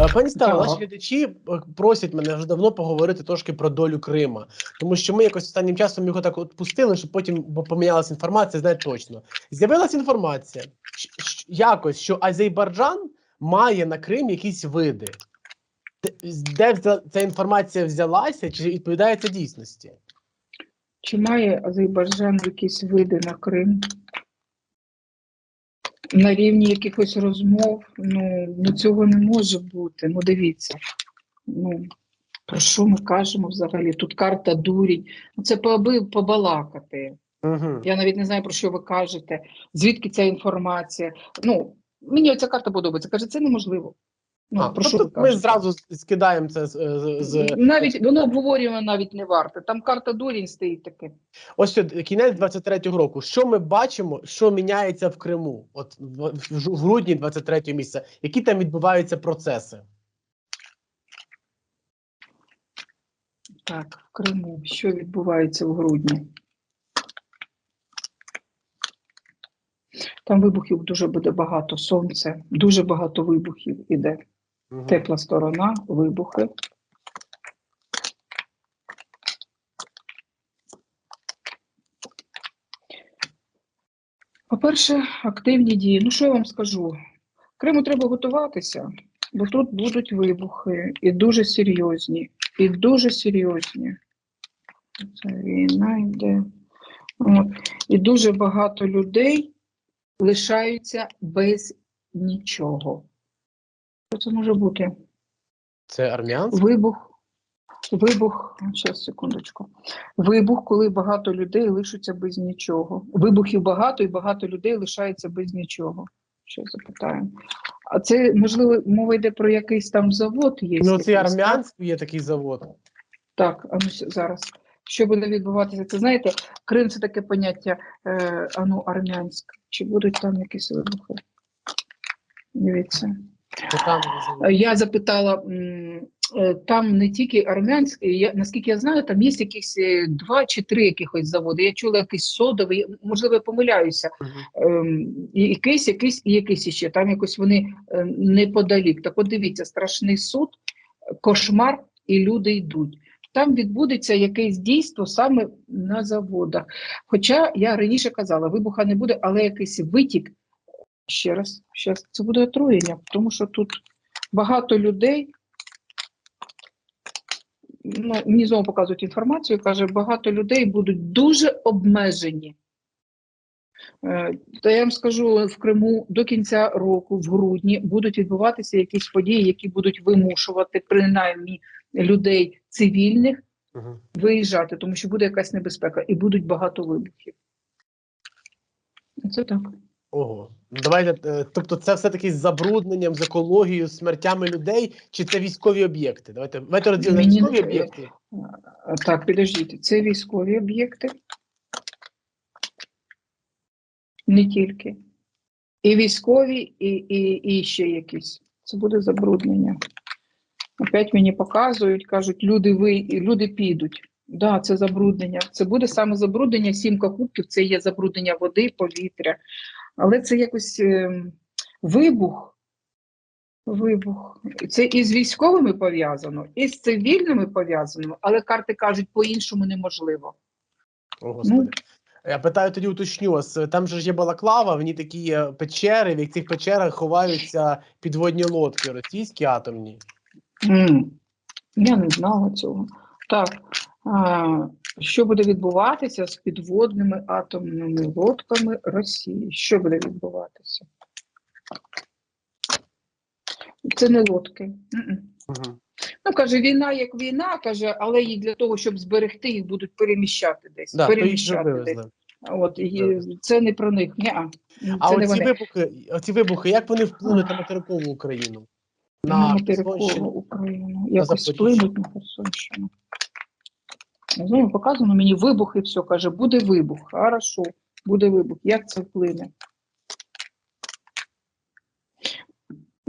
Е, Пані Стало, наші глядачі е, просять мене вже давно поговорити трошки про долю Крима, тому що ми якось останнім часом його так от пустили, щоб потім помінялася інформація, знає точно. З'явилася інформація якось, що Азербайджан має на Крим якісь види. Де ця інформація взялася, чи відповідає це дійсності? Чи має Азербайджан якісь види на Крим? На рівні якихось розмов, ну, ну цього не може бути. Ну, дивіться. Ну, про що ми кажемо взагалі? Тут карта дурінь. Ну, Це поби побалакати. Угу. Я навіть не знаю, про що ви кажете, звідки ця інформація. Ну, мені ця карта подобається. Каже, це неможливо. Ну, а, про що тобто ми зразу скидаємо це з, з, Навіть воно обговорювання навіть не варте. Там карта дурінь стоїть таке. Ось кінець 23-го року. Що ми бачимо, що міняється в Криму? От в, в, в грудні 23-го місяця, які там відбуваються процеси? Так, в Криму. Що відбувається в грудні? Там вибухів дуже буде багато. Сонце, дуже багато вибухів іде. Тепла сторона, вибухи. По-перше, активні дії. Ну, що я вам скажу? Криму треба готуватися, бо тут будуть вибухи і дуже серйозні, і дуже серйозні. Це війна йде. От. І дуже багато людей лишаються без нічого. Що це може бути? Це армянське? Вибух. Вибух, зараз секундочку. Вибух, коли багато людей лишаться без нічого. Вибухів багато і багато людей лишається без нічого. Що запитаємо? А це, можливо, мова йде про якийсь там завод є. Ну, це армянський є такий завод. Так, а ну зараз. Що буде відбуватися? Це знаєте, Крим це таке поняття, е, а ну, армянське. Чи будуть там якісь вибухи? Дивіться. Е, Я запитала, е, там не тільки армянський, я, наскільки я знаю, там є якісь е, два чи три якихось заводи. Я чула якийсь содовий, можливо, я помиляюся. Ем, і якийсь, якийсь і якийсь іще. Там якось вони неподалік. Так от дивіться, страшний суд, кошмар, і люди йдуть. Там відбудеться якесь дійство саме на заводах. Хоча я раніше казала, вибуха не буде, але якийсь витік. Ще раз, ще раз, це буде отруєння, тому що тут багато людей. Ну, мені знову показують інформацію, каже, багато людей будуть дуже обмежені. Е, Та я вам скажу, в Криму до кінця року, в грудні, будуть відбуватися якісь події, які будуть вимушувати принаймні людей цивільних Мгм. виїжджати, тому що буде якась небезпека і будуть багато вибухів. Це так. Ого. Ну, Давайте, е, тобто, це все-таки з забрудненням, з екологією, смертями людей, чи це військові об'єкти? Давайте, давайте розділимо військові не- об'єкти. Так, підождіть, це військові об'єкти. Не тільки. І військові, і, і, і ще якісь. Це буде забруднення. Опять мені показують, кажуть, люди ви, люди підуть. Да, це забруднення. Це буде саме забруднення, сімка кубків, це є забруднення води, повітря. Але це якось ем, вибух. Вибух. Це і з військовими пов'язано, і з цивільними пов'язано, але карти кажуть, по-іншому неможливо. О, Господи. Ну. Я питаю тоді уточню вас. е, Там же ж є балаклава, в ній такі є печери, в цих печерах ховаються підводні лодки, російські атомні. Я не знала цього. Так, що буде відбуватися з підводними атомними лодками Росії? Що буде відбуватися? Це не лодки. Угу. Ну, каже, війна як війна, каже, але і для того, щоб зберегти, їх будуть переміщати десь. Да, переміщати десь. вивезли. От, і це не про них. Ні-а. А не оці вони. вибухи, оці вибухи, як вони вплинуть на материкову Україну? на На материкову Україну. Якось вплинуть на Херсонщину. Знову показано мені вибух і все. Каже, буде вибух. Хорошо, буде вибух. Як це вплине?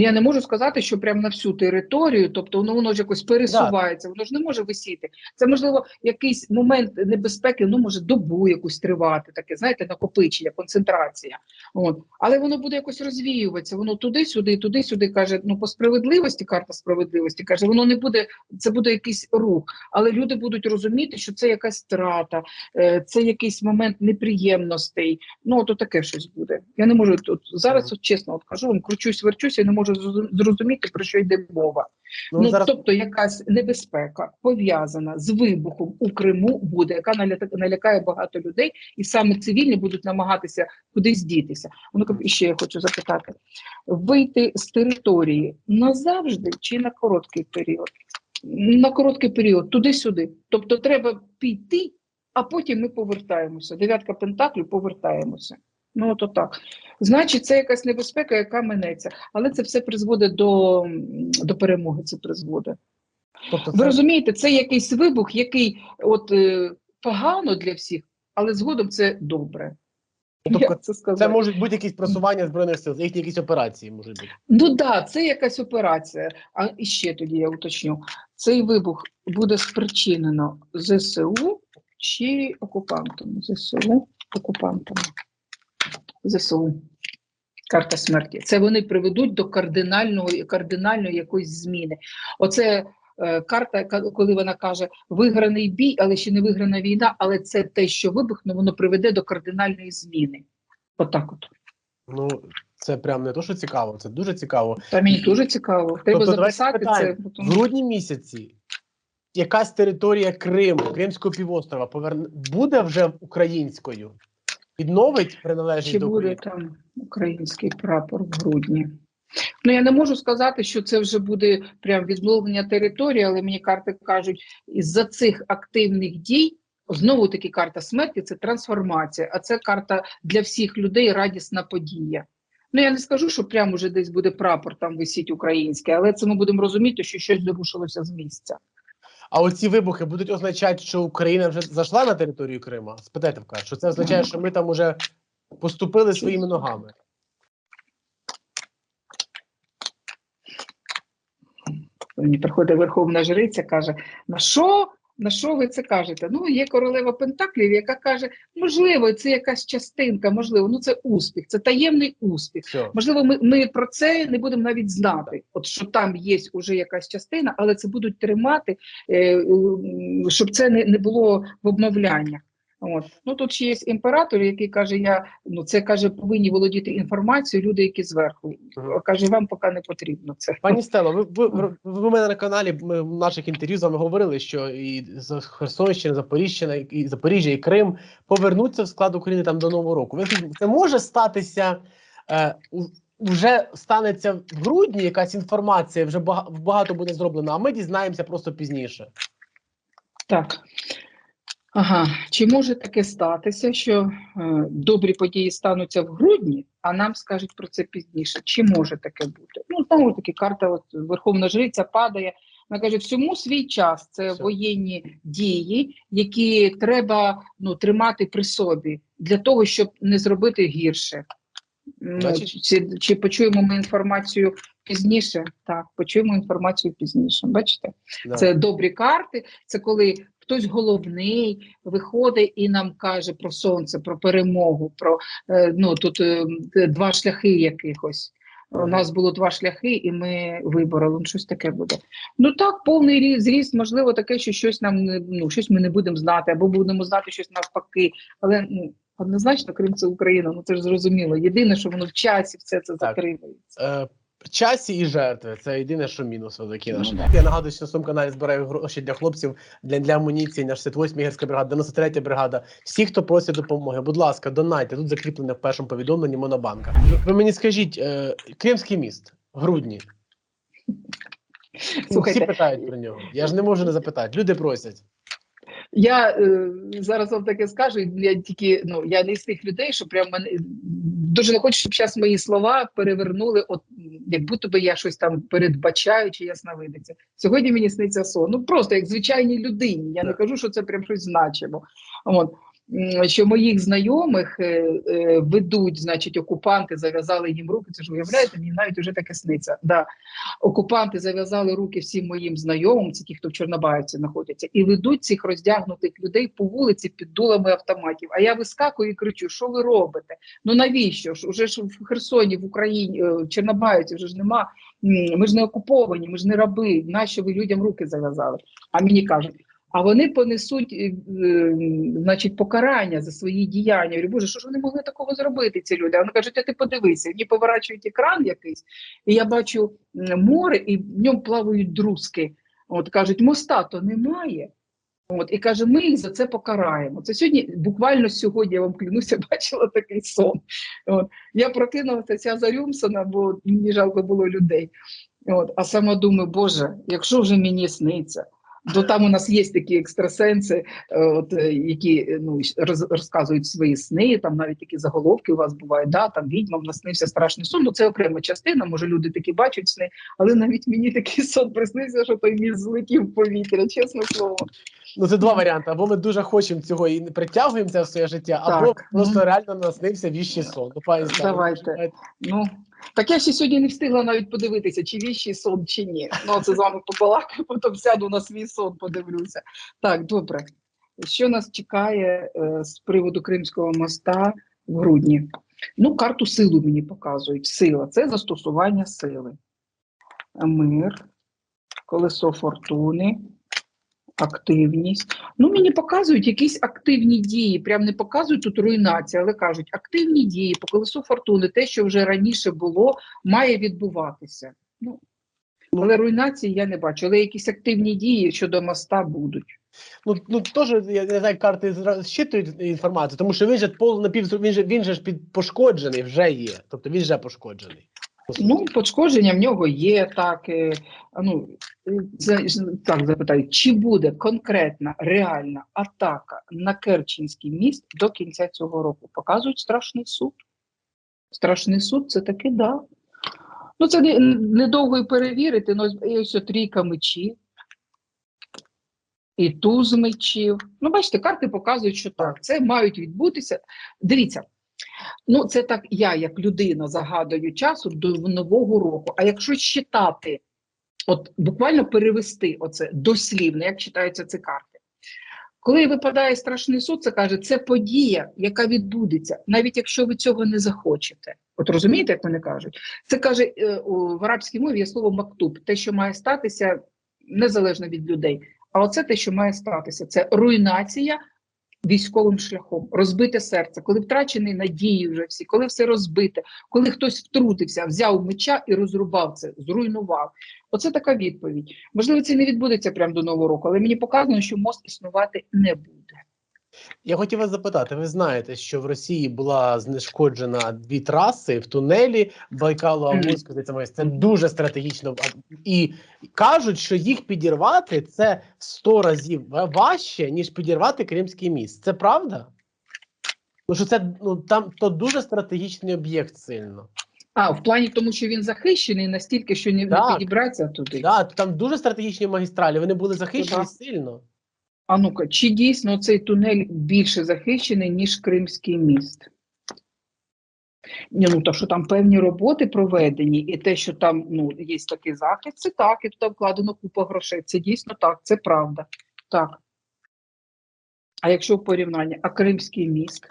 Я не можу сказати, що прямо на всю територію, тобто воно, воно ж якось пересувається, воно ж не може висіти. Це можливо якийсь момент небезпеки, ну може добу якусь тривати, таке, знаєте, накопичення, концентрація. От. Але воно буде якось розвіюватися, воно туди-сюди, туди-сюди каже, ну по справедливості, карта справедливості каже, воно не буде, це буде якийсь рух, але люди будуть розуміти, що це якась страта, е, це якийсь момент неприємностей. Ну, то таке щось буде. Я не можу тут зараз, от, чесно, от кажу вам, кручусь, верчусь, я не можу зрозу- зрозуміти, про що йде мова. Ну, Ну, зараз тобто якась небезпека пов'язана з вибухом у Криму буде, яка наля- налякає багато людей, і саме цивільні будуть намагатися кудись дітися. Ну, і ще я хочу запитати: вийти з території назавжди чи на короткий період? На короткий період, туди-сюди. Тобто треба піти, а потім ми повертаємося. Дев'ятка пентаклів повертаємося. Ну, то так. Значить, це якась небезпека, яка минеться. Але це все призводить до, до перемоги. Це призводить. тобто Ви розумієте, це якийсь вибух, який от е, погано для всіх, але згодом це добре. тобто це це можуть бути якісь просування збройних сил, їхні якісь операції можуть бути. Ну так, да, це якась операція. А і ще тоді я уточню: цей вибух буде спричинено ЗСУ чи окупантами? ЗСУ окупантами. ЗСУ. Карта смерті. Це вони приведуть до кардинальної, кардинальної якоїсь зміни. Оце е, карта, коли вона каже виграний бій, але ще не виграна війна, але це те, що вибухне, воно приведе до кардинальної зміни. Отак от. Ну це прям не то, що цікаво, це дуже цікаво. Та мені дуже цікаво. Треба Тобто, записати це. потім. В грудні місяці якась територія Криму, Кримського півострова поверне буде вже українською, відновить приналежність Чи до буде там український прапор в грудні? Ну я не можу сказати, що це вже буде прям відновлення території, але мені карти кажуть, із-за цих активних дій. Знову таки карта смерті це трансформація, а це карта для всіх людей радісна подія. Ну я не скажу, що прямо вже десь буде прапор там висіть український, але це ми будемо розуміти, що щось зрушилося з місця. А оці вибухи будуть означати, що Україна вже зайшла на територію Крима? Спитайте в що це означає, що ми там уже поступили своїми ногами. Мені приходить верховна жриця, каже: на що? На що ви це кажете? Ну, є королева Пентаклів, яка каже, можливо, це якась частинка, можливо, ну це успіх, це таємний успіх. Все. Можливо, ми, ми про це не будемо навіть знати. От що там є уже якась частина, але це будуть тримати, е, щоб це не, не було в обмовляннях. От ну тут ще є імператор, який каже: Я ну це каже, повинні володіти інформацією люди, які зверху. Каже, вам поки не потрібно це. Пані Стело, ви, ви, ви, мене на каналі ми в наших інтерв'ю з вами говорили, що і з Херсонщина, Запоріжжя, і Запоріжжя, і Крим повернуться в склад України там до Нового року. Ви це може статися е, вже станеться в грудні якась інформація, вже багато буде зроблено, а ми дізнаємося просто пізніше. Так. Ага, чи може таке статися, що е, добрі події стануться в грудні, а нам скажуть про це пізніше? Чи може таке бути? Ну, знову таки, карта от, Верховна Жриця падає. Вона каже, всьому свій час це Все. воєнні дії, які треба ну, тримати при собі для того, щоб не зробити гірше. Значить- чи, чи почуємо ми інформацію пізніше? Так, почуємо інформацію пізніше. Бачите? Да. Це добрі карти. Це коли хтось головний виходить і нам каже про сонце, про перемогу, про е, ну тут е, два шляхи якихось. У нас було два шляхи, і ми вибороли. Ну, щось таке буде. Ну так, повний рі- зріст, можливо, таке, що щось нам ну щось ми не будемо знати, або будемо знати щось навпаки. Але ну однозначно, Крим це Україна. Ну це ж зрозуміло. Єдине, що воно в часі все це затримується. Часі і жертви це єдине, що мінус великий Ну, наш. Я нагадую, що на своєму каналі збираю гроші для хлопців для, для амуніції на 68 гірська бригада, 93 бригада. Всі, хто просить допомоги, будь ласка, донайте. Тут закріплене в першому повідомленні Монобанка. Ви- Ви мені скажіть, е, Кримський міст в грудні. Ну, Слухайте, Всі питають про нього. Я ж не можу не запитати. Люди просять. Я е, зараз вам таке скажу. Я тільки ну я не з тих людей, що прям мене дуже не хочу, щоб зараз мої слова перевернули, от як будто би я щось там передбачаю чи ясновидиця. Сьогодні мені сниться сон. Ну просто як звичайній людині. Я не кажу, що це прям щось значимо. От що моїх знайомих е, е, ведуть, значить, окупанти зав'язали їм руки. Це ж уявляєте, мені навіть вже таке сниться. Да. Окупанти зав'язали руки всім моїм знайомим, це ті, хто в Чорнобаївці знаходяться, і ведуть цих роздягнутих людей по вулиці під дулами автоматів. А я вискакую і кричу: що ви робите? Ну навіщо ж? Уже ж в Херсоні, в Україні, е, в Чорнобаївці вже ж нема. Ми ж не окуповані, ми ж не раби. Нащо ви людям руки зав'язали? А мені кажуть. А вони понесуть, е, е, значить, покарання за свої діяння. Говорю, Боже, що ж вони могли такого зробити, ці люди? Вони кажуть, а ти подивися, мені поворачують екран якийсь, і я бачу море, і в ньому плавають друзки. От кажуть, моста то немає. От, і каже, ми їх за це покараємо. Це сьогодні, буквально сьогодні, я вам клянуся, бачила такий сон. От, я прокинулася ця зарюмсана, бо мені жалко було людей. От, а сама думаю, Боже, якщо вже мені сниться, то там у нас є такі екстрасенси, е, от, е, які е, ну, роз, розказують свої сни, там навіть такі заголовки у вас бувають, да, там відьмам наснився страшний сон. Ну це окрема частина, може люди такі бачать сни, але навіть мені такий сон приснився, що той міст злетів в повітря, чесне слово. Ну, це два варіанти. Або ми дуже хочемо цього і не притягуємо це в своє життя, або Так. просто реально наснився віщий сон. Ну, Давайте. Ну, так я ще сьогодні не встигла навіть подивитися, чи віщий сон, чи ні. Ну, це з вами побалакаю, потім сяду на свій сон, подивлюся. Так, добре. Що нас чекає е, з приводу Кримського моста в грудні? Ну, карту силу мені показують. Сила це застосування сили. Мир, колесо фортуни, активність. Ну, мені показують якісь активні дії. Прям не показують тут руйнація, але кажуть, активні дії по колесу фортуни, те, що вже раніше було, має відбуватися. Ну, але руйнації я не бачу. Але якісь активні дії щодо моста будуть. Ну, ну теж я не знаю, карти зчитують інформацію, тому що він же пол напів він же він же ж під пошкоджений вже є. Тобто він вже пошкоджений. Ну, пошкодження в нього є так. е, Ну е, так запитаю, чи буде конкретна реальна атака на Керченський міст до кінця цього року? Показують страшний суд. Страшний суд це таки да. Ну, це не- недовго і перевірити, ну, ось трійка мечів. І туз мечів. Ну, бачите, карти показують, що так, це мають відбутися. Дивіться, ну це так я, як людина, загадую часу до нового року. А якщо читати, от буквально перевести оце дослівно, як читаються ці карти. Коли випадає страшний суд, це каже, це подія, яка відбудеться, навіть якщо ви цього не захочете. От розумієте, як вони кажуть? Це каже е, в арабській мові є слово мактуб, те, що має статися незалежно від людей. А оце те, що має статися, це руйнація військовим шляхом, розбите серце, коли втрачені надії вже всі, коли все розбите, коли хтось втрутився, взяв меча і розрубав це, зруйнував. Оце така відповідь. Можливо, це не відбудеться прямо до нового року, але мені показано, що мост існувати не буде. Я хотів вас запитати: ви знаєте, що в Росії була знешкоджена дві траси в тунелі байкало моє. Це дуже стратегічно. І кажуть, що їх підірвати це в 100 разів важче, ніж підірвати Кримський міст. Це правда? Ну, що це ну там то дуже стратегічний об'єкт сильно. А в плані тому, що він захищений настільки, що не, не підібратися туди. Да, там дуже стратегічні магістралі. Вони були захищені да. сильно. А ну-ка, чи дійсно цей тунель більше захищений, ніж Кримський міст? Ну то, що там певні роботи проведені, і те, що там ну, є такий захист, це так, і туди вкладено купа грошей. Це дійсно так, це правда. Так. А якщо в порівнянні, а Кримський міст?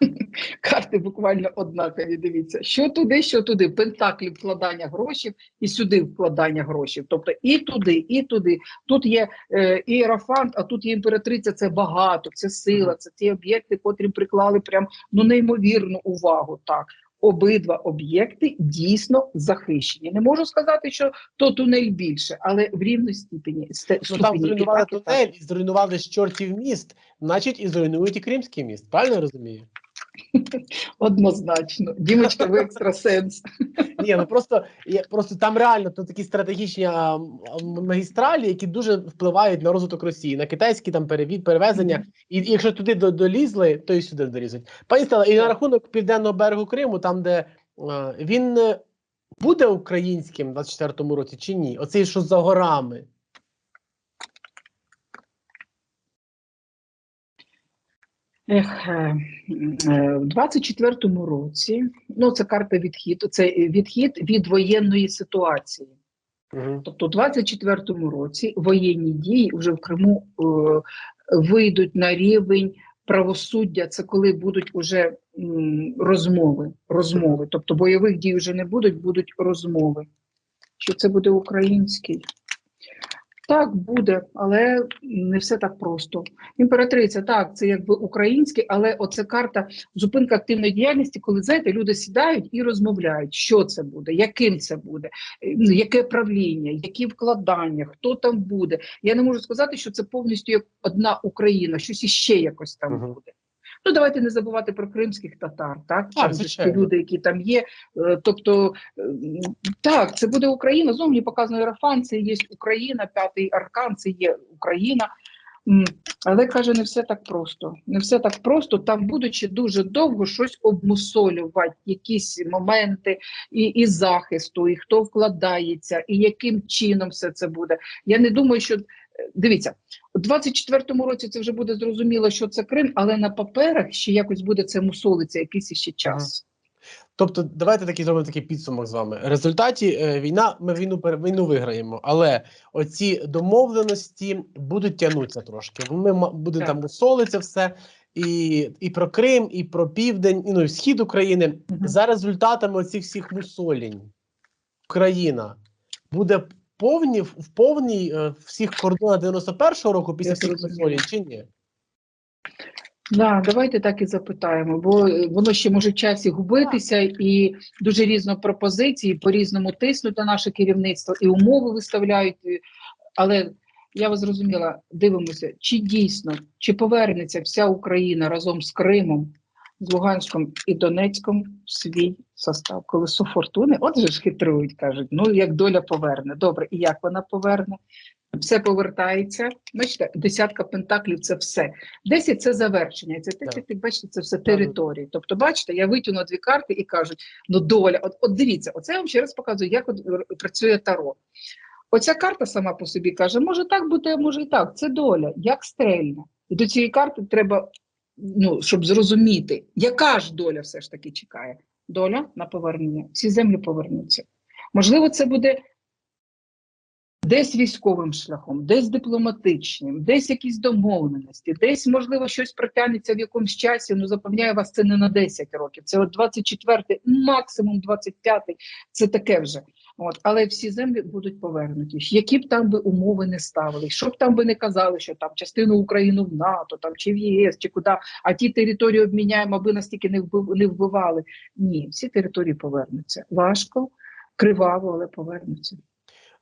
Карти буквально однакові. Дивіться, що туди, що туди. Пентаклі вкладання грошей і сюди вкладання грошей. Тобто і туди, і туди. Тут є е, іерофант, а тут є імператриця. Це багато, це сила, це ті об'єкти, котрі приклали прям ну неймовірну увагу. Так. Обидва об'єкти дійсно захищені. Не можу сказати, що то тунель більше, але в рівній степені. сте- Ну там зруйнували тунель і зруйнували ж чортів міст, значить, і зруйнують і Кримський міст. Правильно розумію? Однозначно. Дімочка, ви екстрасенс. Ні, ну просто просто там реально то такі стратегічні магістралі, які дуже впливають на розвиток Росії, на китайські там перевід, перевезення. І, і якщо туди долізли, то і сюди долізуть. Пані Стела, і на рахунок південного берегу Криму, там де він е, буде українським в 24-му році чи ні? Оцей що за горами. Ех, е, е, в 24-му році, ну це карта відхід, це відхід від воєнної ситуації. Угу. Тобто, у 24-му році воєнні дії вже в Криму е, вийдуть на рівень правосуддя. Це коли будуть уже м, розмови. Розмови. Тобто бойових дій вже не будуть, будуть розмови. Що це буде український? Так, буде, але не все так просто. Імператриця, так, це якби українське, але оце карта зупинка активної діяльності, коли знаєте, люди сідають і розмовляють, що це буде, яким це буде, е, ну, яке правління, які вкладання, хто там буде. Я не можу сказати, що це повністю як одна Україна, щось іще якось там Мгм. буде. Ну, давайте не забувати про кримських татар, так? Там ж ті люди, які там є. Е, Тобто, е, так, це буде Україна. Знову мені показано Ерафан, це є Україна, п'ятий аркан, це є Україна. Але каже, не все так просто. Не все так просто. Там будуть ще дуже довго щось обмусолювати, якісь моменти і, і захисту, і хто вкладається, і яким чином все це буде. Я не думаю, що е, дивіться, 24-му році це вже буде зрозуміло, що це Крим, але на паперах ще якось буде це мусолиться якийсь ще час. Тобто, давайте такий зробимо такий підсумок з вами. В результаті е, війна, ми війну війну виграємо, але оці домовленості будуть тягнутися трошки. Ми буде Так. там мусолиться все. І, і про Крим, і про південь, і, ну і схід України. Мгм. За результатами оцих всіх мусолінь Україна буде повні в повній е, всіх кордонах 91-го року після зрозуміла. чи ні? Да, давайте так і запитаємо, бо е, воно ще може в часі губитися, і дуже різно пропозиції, по-різному тиснуть на наше керівництво, і умови виставляють. Але я вас зрозуміла, дивимося, чи дійсно, чи повернеться вся Україна разом з Кримом, з Луганськом і Донецьком свій состав. Колесо фортуни, от же ж хитрують, кажуть, ну як доля поверне. Добре, і як вона поверне? Все повертається. Бачите, десятка пентаклів це все. Десять це завершення. Це Так. ти, бачите, це все території. Тобто, бачите, я витягну дві карти і кажуть: ну доля, от, от дивіться, оце я вам ще раз показую, як от р- працює таро. Оця карта сама по собі каже, може так бути, а може і так. Це доля, як стрельна. І до цієї карти треба, ну, щоб зрозуміти, яка ж доля все ж таки чекає. Доля на повернення. Всі землі повернуться. Можливо, це буде десь військовим шляхом, десь дипломатичним, десь якісь домовленості, десь, можливо, щось протягнеться в якомусь часі. Ну, запевняю вас, це не на 10 років. Це от 24, максимум 25, це таке вже. От, але всі землі будуть повернуті. Які б там би умови не ставили, що б там би не казали, що там частину України в НАТО, там чи в ЄС, чи куди, а ті території обміняємо, аби настільки не вбив, не вбивали. Ні, всі території повернуться. Важко, криваво, але повернуться.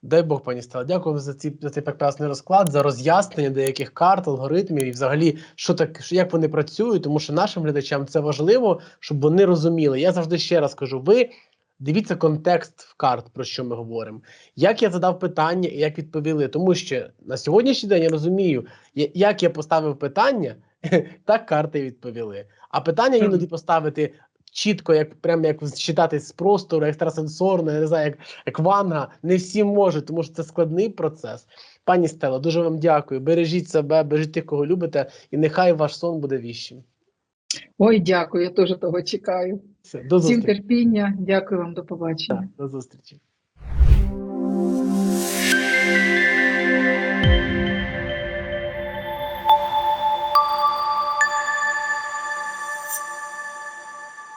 Дай Бог, пані Стела. Дякую за, ці, за цей прекрасний розклад, за роз'яснення деяких карт, алгоритмів і взагалі, що так, як вони працюють, тому що нашим глядачам це важливо, щоб вони розуміли. Я завжди ще раз кажу: ви дивіться контекст в карт, про що ми говоримо. Як я задав питання і як відповіли, тому що на сьогоднішній день я розумію, як я поставив питання, так карти відповіли. А питання іноді поставити. Чітко, як прямо як читати з простору, екстрасенсорно, я не знаю, як як ванга, не всі можуть, тому що це складний процес. Пані Стело, дуже вам дякую. Бережіть себе, бережіть тих, кого любите, і нехай ваш сон буде віщим. Ой, дякую, я теж того чекаю. Все, до зустрічі. Всім терпіння. Дякую вам, до побачення. Так, До зустрічі.